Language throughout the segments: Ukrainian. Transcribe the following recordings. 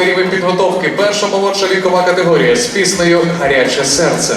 Рівень підготовки перша молодша вікова категорія з піснею Гаряче серце.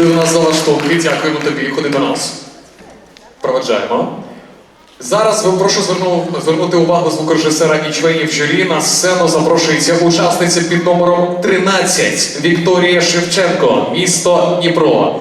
Ти у нас залаштовки, дякуємо тобі, ходи до нас. Проведжаємо. Зараз вам прошу звернути увагу звукорежисера і членів журі. На сцену запрошується учасниця під номером 13 Вікторія Шевченко, місто Дніпро.